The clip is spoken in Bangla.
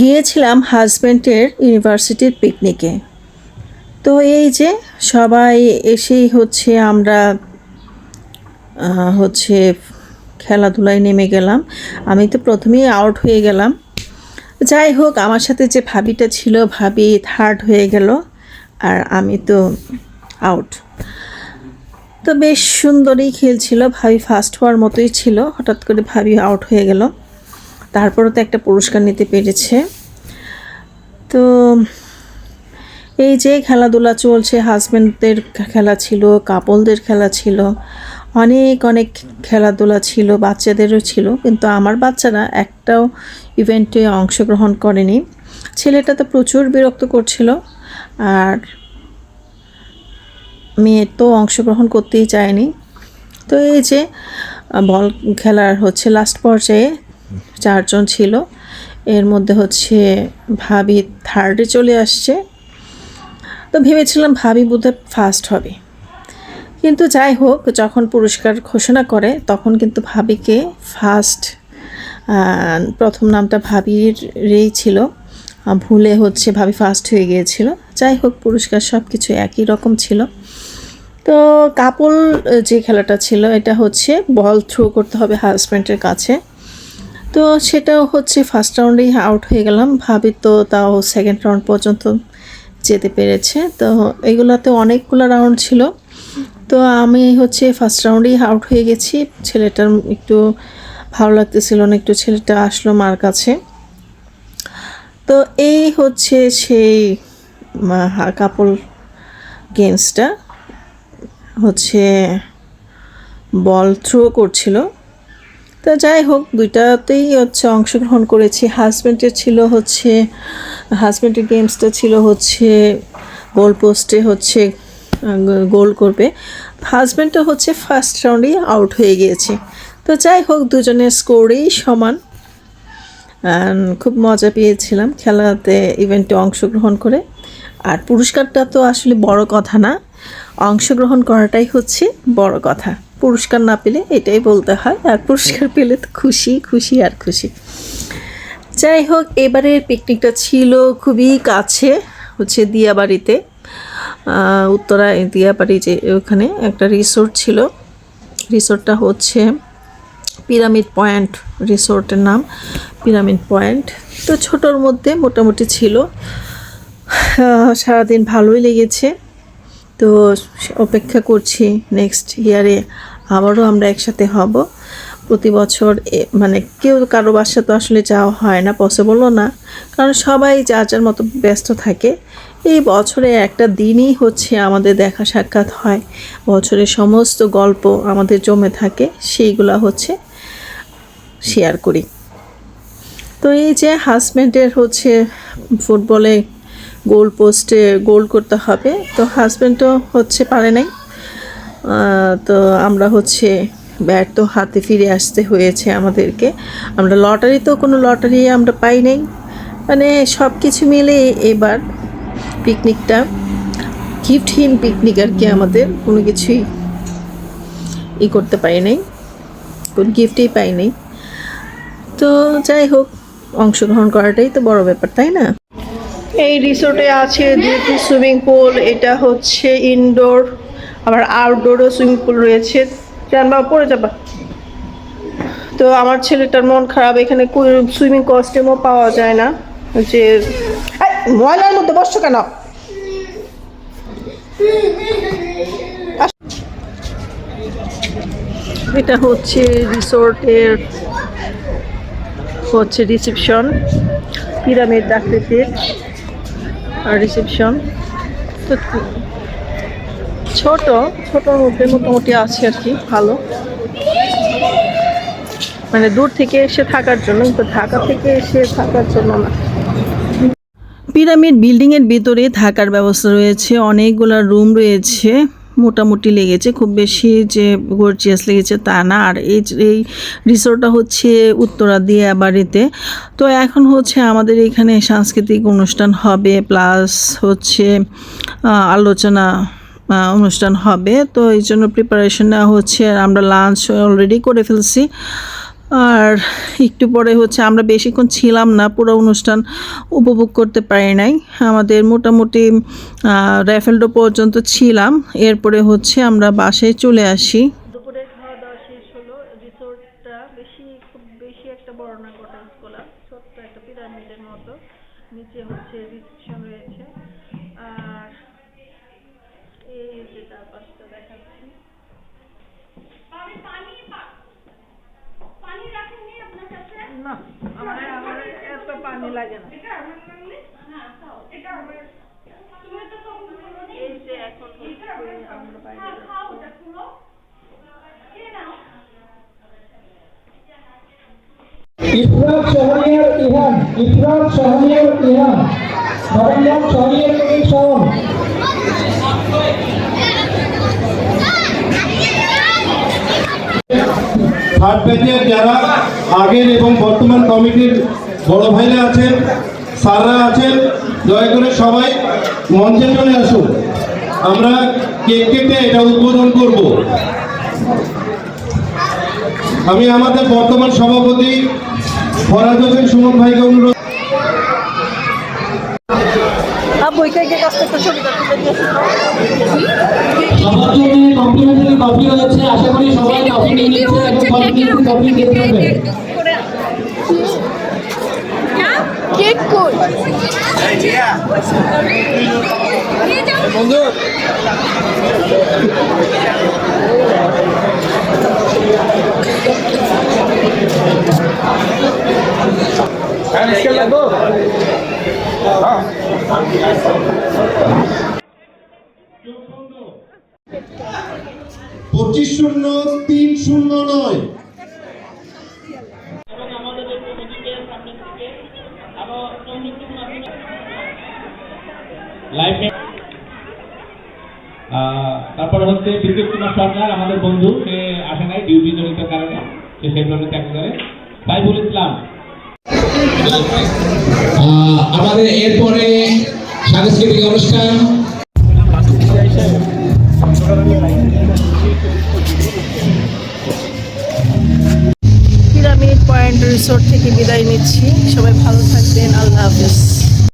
গিয়েছিলাম হাজব্যান্ডের ইউনিভার্সিটির পিকনিকে তো এই যে সবাই এসেই হচ্ছে আমরা হচ্ছে খেলাধুলায় নেমে গেলাম। আমি তো প্রথমেই আউট হয়ে গেলাম। যাই হোক, আমার সাথে যে ভাবিটা ছিল, ভাবি থার্ড হয়ে গেল আর আমি তো আউট তো বেশ সুন্দরই খেলছিল, ভাবি ফার্স্ট হওয়ার মতোই ছিল, হঠাৎ করে ভাবি আউট হয়ে গেল। তারপরে তো একটা পুরস্কার নিতে পেরেছে। তো এই যে খেলাধুলা চলছে হাজব্যান্ডদের খেলা ছিল কাপলদের খেলা ছিল, অনেক অনেক খেলাধুলা ছিল, বাচ্চাদেরও ছিল, কিন্তু আমার বাচ্চারা একটাও ইভেন্টে অংশগ্রহণ করেনি। ছেলেটা তো প্রচুর বিরক্ত করছিল, আর মেয়ে তো অংশগ্রহণ করতেই চায়নি। তো এই যে বল খেলার হচ্ছে লাস্ট পর্যায়ে চারজন ছিল। এর মধ্যে হচ্ছে ভাবি থার্ডে চলে আসছে। তো ভেবেছিলাম ভাবি বোধহয় ফার্স্ট হবে। কিন্তু যাই হোক, যখন পুরস্কার ঘোষণা করে, তখন কিন্তু ভাবিকে ফার্স্ট প্রথম নামটা ভাবির রেই ছিল। ভুলে হচ্ছে ভাবি ফার্স্ট হয়ে গিয়েছিল। যাই হোক, পুরস্কার সব কিছু একই রকম ছিল। তো কাপল যে খেলাটা ছিল, এটা হচ্ছে বল থ্রো করতে হবে হাজব্যান্ডের কাছে। তো সেটাও হচ্ছে ফার্স্ট রাউন্ডেই আউট হয়ে গেলাম। ভাবি তো তাও সেকেন্ড রাউন্ড পর্যন্ত যেতে পেরেছে। তো এগুলোতে অনেকগুলো রাউন্ড ছিল। তো আমি হচ্ছে ফার্স্ট রাউন্ডেই আউট হয়ে গেছি। ছেলেটার একটু ভালো লাগতেছিল না, একটু ছেলেটা আসলো মার কাছে। তো এই হচ্ছে সেই কাপল গেমসটা হচ্ছে বল থ্রো করছিল। তো যাই হোক, দুইটাতেই হচ্ছে অংশগ্রহণ করেছি। হাজব্যান্ডের ছিল হচ্ছে হাজব্যান্ডের গেমসটা ছিল হচ্ছে গোল পোস্টে হচ্ছে গোল করবে। হাজব্যান্ডটা হচ্ছে ফার্স্ট রাউন্ডেই আউট হয়ে গিয়েছে। তো যাই হোক, দুজনের স্কোরেই সমান। খুব মজা পেয়েছিলাম খেলাতে ইভেন্টে অংশগ্রহণ করে। আর পুরস্কারটা তো আসলে বড় কথা না। অংশগ্রহণ করাটাই হচ্ছে বড় কথা। পুরস্কার না পেলে এটাই বলতে হয়, আর পুরস্কার পেলে তো খুশি খুশি আর খুশি। যাই হোক এবারের পিকনিকটা ছিল খুবই কাছে হচ্ছে দিয়াবাড়িতে। উত্তরা দিয়াবাড়ি যে ওখানে একটা রিসোর্ট ছিল। রিসোর্টটা হচ্ছে পিরামিড পয়েন্ট রিসোর্টের নাম পিরামিড পয়েন্ট তো ছোটোর মধ্যে মোটামুটি ছিল। সারাদিন ভালোই লেগেছে। তো অপেক্ষা করছি নেক্সট ইয়ারে আবারও আমরা একসাথে হব। প্রতি বছর মানে কেউ কারও বাসা তো আসলে যাওয়া হয় না পসিবলও না। কারণ সবাই যার যার মতো ব্যস্ত থাকে। এই বছরে একটা দিনই হচ্ছে আমাদের দেখা সাক্ষাৎ হয়। বছরের সমস্ত গল্প আমাদের জমে থাকে, সেইগুলো হচ্ছে শেয়ার করি। তো এই যে হাজব্যান্ডের হচ্ছে ফুটবলে গোল পোস্টে গোল করতে হবে। তো হাজব্যান্ডও হচ্ছে পারে নাই। তো আমরা হচ্ছে ব্যাট তো হাতে ফিরে আসতে হয়েছে আমাদেরকে। আমরা লটারি তো কোনো লটারি আমরা পাই নাই। মানে সব কিছু মিলে এবার পিকনিকটা, গিফটহীন পিকনিক আর কি আমাদের। কোনো কিছুই ই করতে পারি নাই। কোনো গিফটই পাই নাই। তো যাই হোক, অংশগ্রহণ করাটাই তো বড় ব্যাপার, তাই না? এই রিসোর্টে আছে দুটি সুইমিং পুল এটা হচ্ছে ইনডোর আবার আউটডোরও সুইমিং পুল রয়েছে। জান বাবা, পড়ে যাবা। তো আমার ছেলেটার মন খারাপ, এখানে সুইমিং কস্টিউমও পাওয়া যায় না। যে ময়লার মধ্যে বসছো কেন? এটা হচ্ছে রিসোর্টের হচ্ছে রিসেপশন পিরামিড আকৃতির। রিসেপশন তো ছোট ছোটোর মধ্যে মোটামুটি আছে আর কি, ভালো। মানে দূর থেকে এসে থাকার জন্য, কিন্তু ঢাকা থেকে এসে থাকার জন্য না। পিরামিড বিল্ডিংয়ের ভিতরে থাকার ব্যবস্থা রয়েছে, অনেকগুলো রুম রয়েছে। মোটামুটি লেগেছে, খুব বেশি যে গর্জিয়াস লেগেছে তা না। আর এই এই রিসোর্টটা হচ্ছে উত্তরা দিয়ে বাড়িতে তো এখন হচ্ছে আমাদের এখানে সাংস্কৃতিক অনুষ্ঠান হবে প্লাস হচ্ছে আলোচনা অনুষ্ঠান হবে। তো এই জন্য প্রিপারেশন নেওয়া হচ্ছে। আমরা লাঞ্চ অলরেডি করে ফেলছি। আর একটু পরে হচ্ছে আমরা বেশিক্ষণ ছিলাম না পুরো অনুষ্ঠান উপভোগ করতে পারি নাই। আমাদের মোটামুটি র্যাফেলডো পর্যন্ত ছিলাম। এরপরে হচ্ছে আমরা বাসায় চলে আসি। দুপুরে খাওয়া দাওয়া শেষ হলো। রিসোর্টটা বেশি খুব বেশি একটা বড় না কটেজ গোলা। ছোট্ট একটা পিরামিডের মতো। নিচে হচ্ছে রিসেপশন রয়েছে। আর এই যে চারপাশটা দেখাচ্ছি। না। আমার আমার এত পানি লাগে না। এই যে এখন হচ্ছে আমরা বাইরে যাচ্ছি। ইফরাত শহরিয়ার ইহান ইফরাত শহরিয়ার ইহান মোহাম্মদ শহরিয়ার কবির থার্ড যারা আগের এবং বর্তমান কমিটির বড় ভাইরা আছেন, স্যাররা আছেন, দয়া করে সবাই মঞ্চে চলে আসুন আমরা কেক কেটে এটা উদ্বোধন করব আমি আমাদের বর্তমান সভাপতি ফরাজ হোসেন সুমন ভাইকে অনুরোধ এখানে কাছ থেকে ছবিটা তুলে দিয়ে আসো। সবার জন্য কফি রয়েছে আশা করি সবাই কফি নিয়ে নিচ্ছে এবং কমপ্লিমেন্টারি কফি খেতে হবে। কেক কই? পঁচিশ শূন্য তিন শূন্য নয়। তারপরে হচ্ছে বিদ্যুৎ কুমার সরকার আমাদের বন্ধু সে আসে নাই ডিউটি জড়িত কারণে সে সেগুলো চাকরি করে। সাইফুল ইসলাম। আহ, আমাদের এরপরে সাংস্কৃতিক অনুষ্ঠান নিচ্ছি। সবাই ভালো থাকবেন। আল্লাহ হাফেজ।